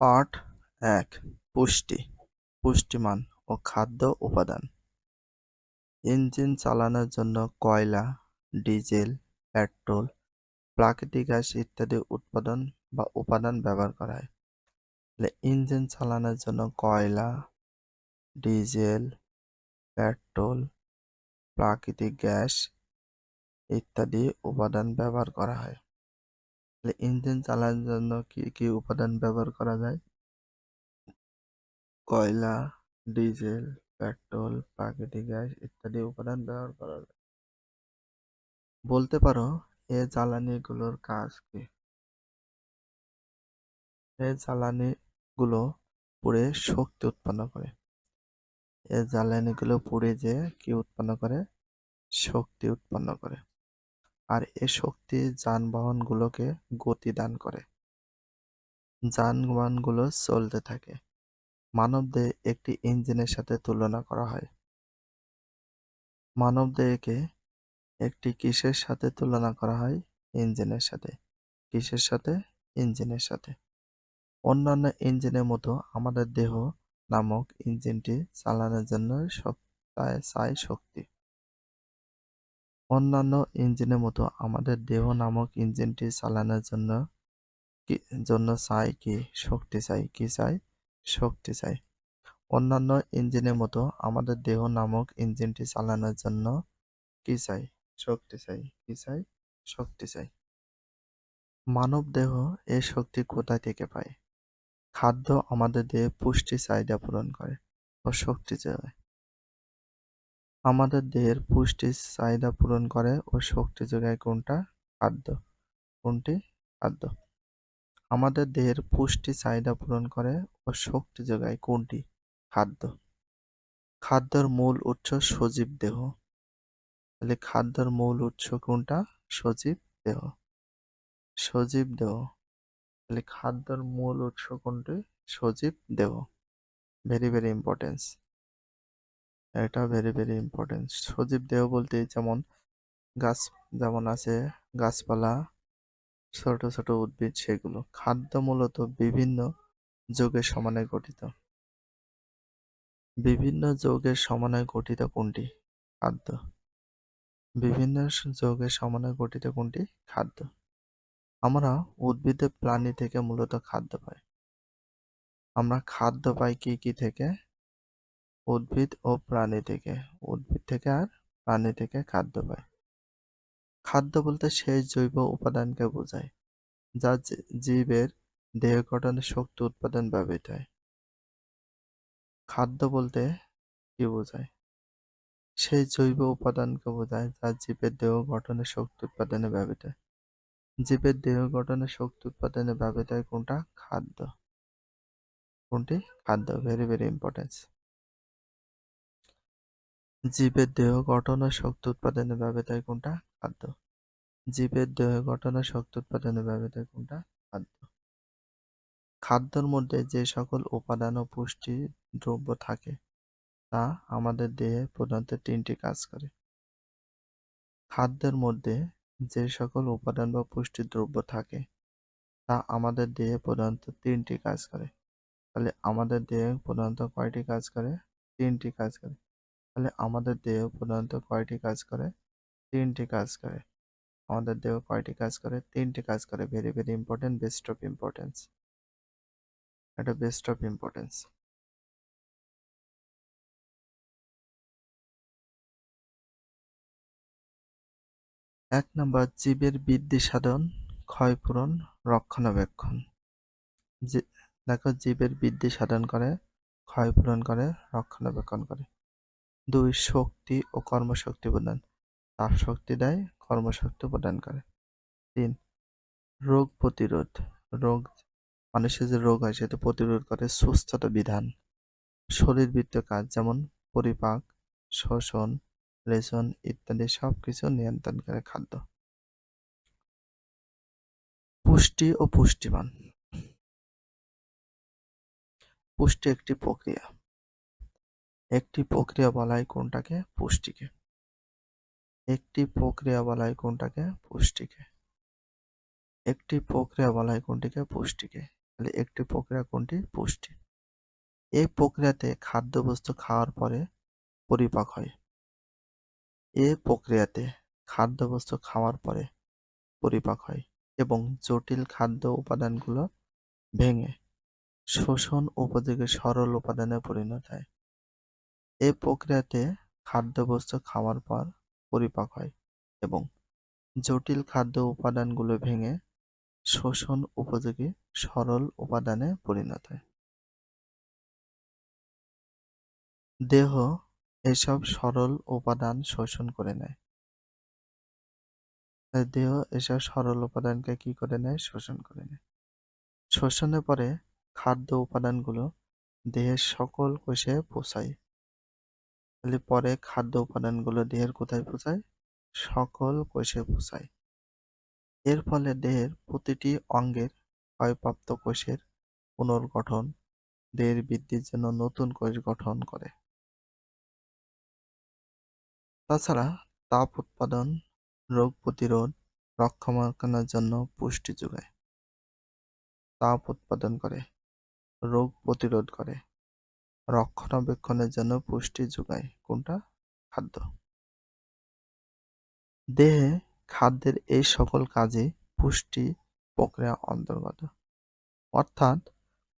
পাঠ এক, পুষ্টি, পুষ্টিমান ও খাদ্য উপাদান। ইঞ্জিন চালানোর জন্য কয়লা, ডিজেল, পেট্রোল, প্রাকৃতিক গ্যাস ইত্যাদি উৎপাদন বা উপাদান ব্যবহার করা হয়। ইঞ্জিন চালানোর জন্য কয়লা, ডিজেল, পেট্রোল, প্রাকৃতিক গ্যাস ইত্যাদি উপাদান ব্যবহার করা হয়। তাহলে ইঞ্জিন চালানোর জন্য কি কি উপাদান ব্যবহার করা যায়? কয়লা, ডিজেল, পেট্রোল, প্রাকৃতিক গ্যাস ইত্যাদি উপাদান ব্যবহার করা যায়। বলতে পারো, এ জ্বালানিগুলোর কাজ কি? এ জ্বালানিগুলো পুড়ে শক্তি উৎপন্ন করে। এ জ্বালানিগুলো পুড়ে যে কি উৎপন্ন করে? শক্তি উৎপন্ন করে। আর এ শক্তি যানবাহনগুলোকে গতি দান করে। যানবাহনগুলো চলতে থাকে। মানবদেহ একটি ইঞ্জিনের সাথে তুলনা করা হয়। মানবদেহকে একটি কিসের সাথে তুলনা করা হয়? ইঞ্জিনের সাথে। কিসের সাথে? ইঞ্জিনের সাথে। অন্যান্য ইঞ্জিনের মতো আমাদের দেহ নামক ইঞ্জিনটি চালানোর জন্য চাই শক্তি। অন্যান্য ইঞ্জিনের মতো আমাদের দেহ নামক ইঞ্জিনটি চালানোর জন্য জন্য চাই কি? শক্তি চাই কি চাই? শক্তি চাই। অন্যান্য ইঞ্জিনের মতো আমাদের দেহ নামক ইঞ্জিনটি চালানোর জন্য কি চাই? শক্তি চাই কি চাই? শক্তি চাই। মানব দেহ এ শক্তি কোথায় থেকে পায়? খাদ্য আমাদের দেহে পুষ্টি চাহিদা পূরণ করে ও শক্তি যোগায়। আমাদের দেহের পুষ্টি চাহিদা পূরণ করে ও শক্তি যোগায় কোনটা? খাদ্য। কোনটি? খাদ্য। আমাদের দেহের পুষ্টি চাহিদা পূরণ করে ও শক্তি যোগায় কোনটি? খাদ্য। খাদ্যের মূল উৎস সজীব দেহ। তাহলে খাদ্যের মূল উৎস কোনটা? সজীব দেহ। সজীব দেহ। তাহলে খাদ্যের মূল উৎস কোনটি? সজীব দেহ। ভেরি ভেরি ইম্পর্টেন্স এটা ভেরি ভেরি ইম্পর্টেন্ট সজীব দেহ বলতে যেমন গাছ যেমন আছে, গাছপালা, ছোট ছোট উদ্ভিদ সেগুলো। খাদ্য মূলত বিভিন্ন যোগের সমানে গঠিত। বিভিন্ন যৌগের সমানে গঠিত কোনটি? খাদ্য। বিভিন্ন যৌগের সমানে গঠিত কোনটি? খাদ্য। আমরা উদ্ভিদের প্রাণী থেকে মূলত খাদ্য পাই। আমরা খাদ্য পাই কি কি থেকে? উদ্ভিদ ও প্রাণী থেকে, উদ্ভিদ থেকে আর প্রাণী থেকে খাদ্য পায়। খাদ্য বলতে সেই জৈব উপাদানকে বোঝায়, যা জীবের দেহ গঠনে শক্তি উৎপাদন ব্যবহৃত হয়। খাদ্য বলতে কি বোঝায়? সেই জৈব উপাদানকে বোঝায়, যা জীবের দেহ গঠনে শক্তি উৎপাদনে ব্যবহৃত হয়। জীবের দেহ গঠনে শক্তি উৎপাদনে ব্যবহৃত হয় কোনটা? খাদ্য। কোনটি? খাদ্য। ভেরি ভেরি ইম্পর্টেন্স জীবের দেহ গঠন ও শক্তি উৎপাদনে হয় কোনটা খাদ্য জীবের দেহ গঠন ও শক্তি উৎপাদনে হয় কোনটা খাদ্য খাদ্যের মধ্যে যে সকল উপাদান ও পুষ্টি দ্রব্য থাকে, তা আমাদের দেহে প্রধানত তিনটি কাজ করে। খাদ্যের মধ্যে যে সকল উপাদান বা পুষ্টি দ্রব্য থাকে, তা আমাদের দেহে প্রধানত তিনটি কাজ করে। তাহলে আমাদের দেহে প্রধানত কয়টি কাজ করে? তিনটি কাজ করে। তাহলে আমাদের দেহ প্রধানত কয়টি কাজ করে? তিনটি কাজ করে। আমাদের দেহ কয়টি কাজ করে? তিনটি কাজ করে। Very very important best of importance এটা বেস্ট অফ ইম্পর্টেন্স এক নম্বর, জীবের বৃদ্ধি সাধন, ক্ষয়পূরণ, রক্ষণাবেক্ষণ। দেখো, জীবের বৃদ্ধি সাধন করে, ক্ষয়পূরণ করে, রক্ষণাবেক্ষণ করে। দুই শক্তি ও কর্মশক্তি প্রদান। তাপ শক্তি দেয়, কর্মশক্তি প্রদান করে। তিন, রোগ প্রতিরোধ। রোগ, মানুষের যে রোগ হয়, সেটা প্রতিরোধ করে সুস্থতা বিধান। শরীরবৃত্তীয় কাজ, যেমন পরিপাক, শ্বসন রেশন ইত্যাদি সব কিছু নিয়ন্ত্রণ করে খাদ্য। পুষ্টি ও পুষ্টিমান। পুষ্টি একটি প্রক্রিয়া। একটি প্রক্রিয়া বলা হয় কোনটাকে? পুষ্টিকে। একটি প্রক্রিয়া বলা হয় কোনটাকে? পুষ্টিকে। একটি প্রক্রিয়া বলা হয় কোনটিকে? পুষ্টিকে। তাহলে একটি প্রক্রিয়া কোনটি? পুষ্টি। এই প্রক্রিয়াতে খাদ্যবস্তু খাওয়ার পরে পরিপাক হয়। এ প্রক্রিয়াতে খাদ্যবস্তু খাওয়ার পরে পরিপাক হয় এবং জটিল খাদ্য উপাদানগুলো ভেঙে শোষণ উপযোগী সরল উপাদানে পরিণত হয়। এই প্রক্রিয়াতে খাদ্যবস্তু খাওয়ার পর পরিপাক হয় এবং জটিল খাদ্য উপাদানগুলো ভেঙে শোষণ উপযোগী সরল উপাদানে পরিণত হয়। দেহ এসব সরল উপাদান শোষণ করে নেয়। দেহ এসব সরল উপাদানকে কি করে নেয়? শোষণ করে নেয়। শোষণের পরে খাদ্য উপাদানগুলো দেহের সকল কোষে পৌঁছায়। তাহলে পরে খাদ্য উপাদানগুলো দেহের কোথায় পৌঁছায় সকল কোষে পৌঁছায় এর ফলে দেহের প্রতিটি অঙ্গের ক্ষয়প্রাপ্ত কোষের পুনর্গঠন, দেহের বৃদ্ধির জন্য নতুন কোষ গঠন করে। তাছাড়া তাপ উৎপাদন, রোগ প্রতিরোধ রক্ষণাবেক্ষণের জন্য পুষ্টি যোগায়। তাপ উৎপাদন করে, রোগ প্রতিরোধ করে। রক্ষণাবেক্ষণের জন্য পুষ্টি যোগায়। কোনটা? খাদ্য। দেহে খাদ্যের এই সকল কাজে পুষ্টি প্রক্রিয়া অন্তর্গত। অর্থাৎ,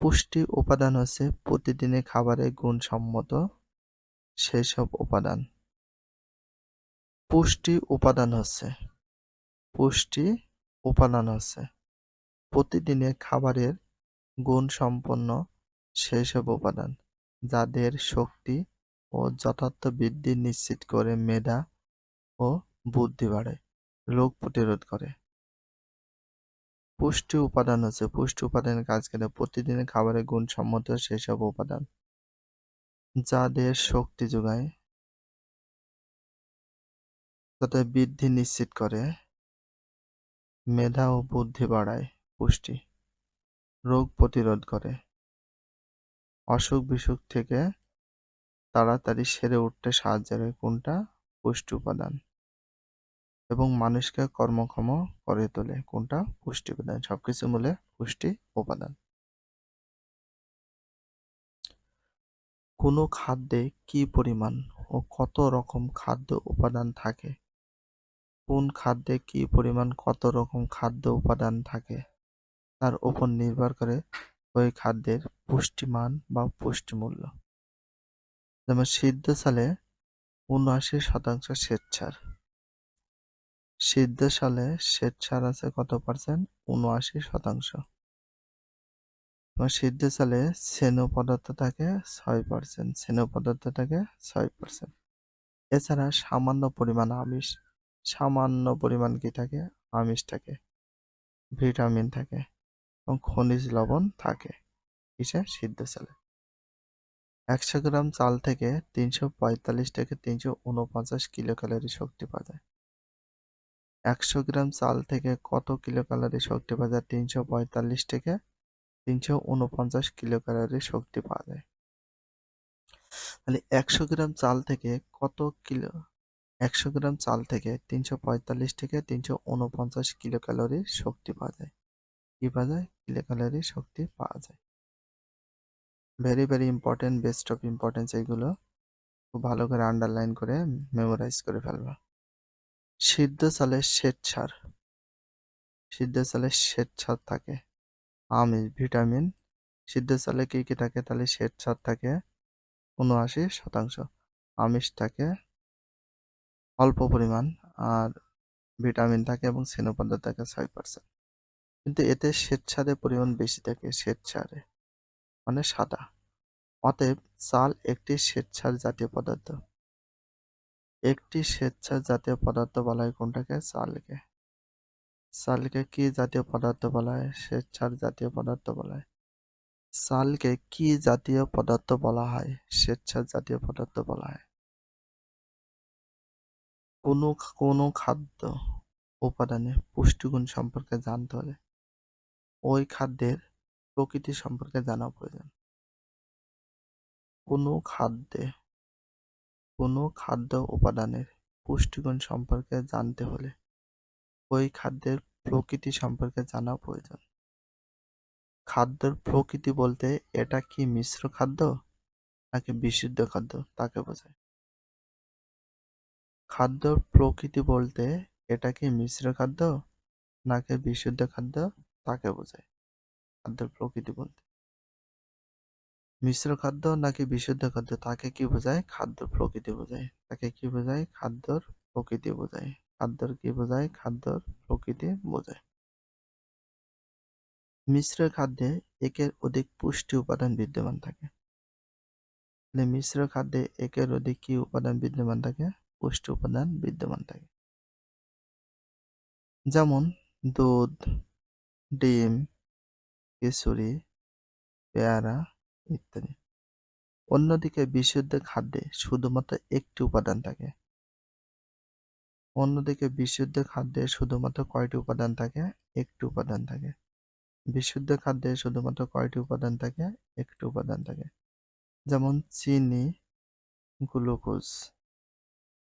পুষ্টি উপাদান হচ্ছে প্রতিদিনের খাবারে গুণসম্মত সেই সব উপাদান। পুষ্টি উপাদান হচ্ছে। পুষ্টি উপাদান হচ্ছে প্রতিদিনের খাবারের গুণসম্পন্ন সেসব উপাদান। যাদের শক্তি ও যথার্থ বৃদ্ধি নিশ্চিত করে মেধা ও বুদ্ধি বাড়ায় রোগ প্রতিরোধ করে। পুষ্টি উপাদান হচ্ছে, পুষ্টি উপাদানের কাজ করে। প্রতিদিনের খাবারে গুণসম্মত সেসব উপাদান যাদের শক্তি যোগায় যাতে বৃদ্ধি নিশ্চিত করে, মেধা ও বুদ্ধি বাড়ায় পুষ্টি, রোগ প্রতিরোধ করে। অসুখ বিসুখ থেকে তাড়াতাড়ি সেরে উঠতে সাহায্য করে কোনটা? পুষ্টি উপাদান। এবং মানুষকে কর্মক্ষম করে তোলে কোনটা? পুষ্টি উপাদান। সবকিছু মিলে পুষ্টি উপাদান। কোনো খাদ্যে কি পরিমাণ ও কত রকম খাদ্য উপাদান থাকে? কোন খাদ্যে কি পরিমাণ কত রকম খাদ্য উপাদান থাকে? তার উপর নির্ভর করে ওই খাদ্যের পুষ্টিমান বা পুষ্টিমূল্য। যেমন সিদ্ধ চালে উনআশি শতাংশ শ্বেতসার। সিদ্ধ সালে শ্বেতসার আছে কত পার্সেন্ট উনআশি শতাংশ। সিদ্ধ চালে স্নেহ পদার্থ থাকে ছয় পার্সেন্ট স্নেহ পদার্থ থাকে ছয় পার্সেন্ট এছাড়া সামান্য পরিমাণ আমিষ, সামান্য পরিমাণ কি থাকে? আমিষ থাকে, ভিটামিন থাকে। এবং খনিজ লবণ থাকে। কিসে সিদ্ধ চালে। একশো গ্রাম চাল থেকে তিনশো পঁয়তাল্লিশ থেকে তিনশো উনপঞ্চাশ কিলো ক্যালোরি শক্তি পাওয়া যায় একশো গ্রাম চাল থেকে কত কিলো ক্যালোরি শক্তি পাওয়া যায় তিনশো পঁয়তাল্লিশ থেকে তিনশো উনপঞ্চাশ কিলো ক্যালোরি শক্তি পাওয়া যায় তাহলে একশো গ্রাম চাল থেকে কত কিলো, একশো গ্রাম চাল থেকে তিনশো পঁয়তাল্লিশ থেকে তিনশো উনপঞ্চাশ কিলো ক্যালোরি শক্তি পাওয়া যায় কি পাওয়া যায় কিলো ক্যালোরি শক্তি পাওয়া যায়। Very very important best of importance এইগুলো খুব ভালো করে আন্ডারলাইন করে মেমোরাইজ করে ফেলবা। সিদ্ধ চালের শ্বেত সার। সিদ্ধ চালে শ্বেত সার থাকে। আমিষ ভিটামিন সিদ্ধ চালে কী কী থাকে তাহলে শ্বেত সার থাকে? উনআশি শতাংশ। আমিষ থাকে অল্প পরিমাণ আর ভিটামিন থাকে এবং স্নেহপদার্থ থাকে ছয় পার্সেন্ট কিন্তু এতে শ্বেতসারের পরিমাণ বেশি থাকে, শ্বেতসারে মানে সাদা। অতএব চাল একটি শ্বেতসার জাতীয় পদার্থ। একটি শ্বেতসার জাতীয় পদার্থ বলা হয় কোনটাকে? চালকে। চালকে কি জাতীয় পদার্থ বলা হয়? শ্বেতসার জাতীয় পদার্থ বলা হয়। চালকে কি জাতীয় পদার্থ বলা হয়? শ্বেতসার জাতীয় পদার্থ বলা হয়। কোনো কোনো খাদ্য উপাদানে পুষ্টিগুণ সম্পর্কে জানতে হলে ওই খাদ্যের প্রকৃতি সম্পর্কে জানা প্রয়োজন। কোনো খাদ্যে কোনো খাদ্য উপাদানের পুষ্টিগুণ সম্পর্কে জানতে হলে ওই খাদ্যের প্রকৃতি সম্পর্কে জানা প্রয়োজন। খাদ্যের প্রকৃতি বলতে এটা কি মিশ্র খাদ্য নাকি বিশুদ্ধ খাদ্য তাকে বোঝায়। খাদ্যর প্রকৃতি বলতে এটা কি মিশ্র খাদ্য নাকি বিশুদ্ধ খাদ্য? তাকে বোঝায়। খাদ্যের প্রকৃতি বলতে। মিশ্র খাদ্য নাকি বিশুদ্ধ খাদ্য, তাকে কি বোঝায়? খাদ্য প্রকৃতি বোঝায়। তাকে কি বোঝায়? খাদ্যর প্রকৃতি বোঝায়। খাদ্যর কি বোঝায়? খাদ্যর প্রকৃতি বোঝায়। মিশ্র খাদ্যে একের অধিক পুষ্টি উপাদান বিদ্যমান থাকে। মিশ্র খাদ্যে একের অধিক কি উপাদান বিদ্যমান থাকে? পুষ্টি উপাদান বিদ্যমান থাকে। যেমন দুধ ডিম খিচুড়ি পেয়ারা ইত্যাদি। অন্যদিকে বিশুদ্ধ খাদ্যে শুধুমাত্র একটি উপাদান থাকে। অন্যদিকে বিশুদ্ধ খাদ্যে শুধুমাত্র কয়টি উপাদান থাকে? একটি উপাদান থাকে। বিশুদ্ধ খাদ্যে শুধুমাত্র কয়টি উপাদান থাকে? একটি উপাদান থাকে। যেমন চিনি, গ্লুকোজ,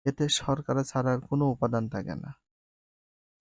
এতে শর্করা ছাড়ার কোনো উপাদান থাকে না।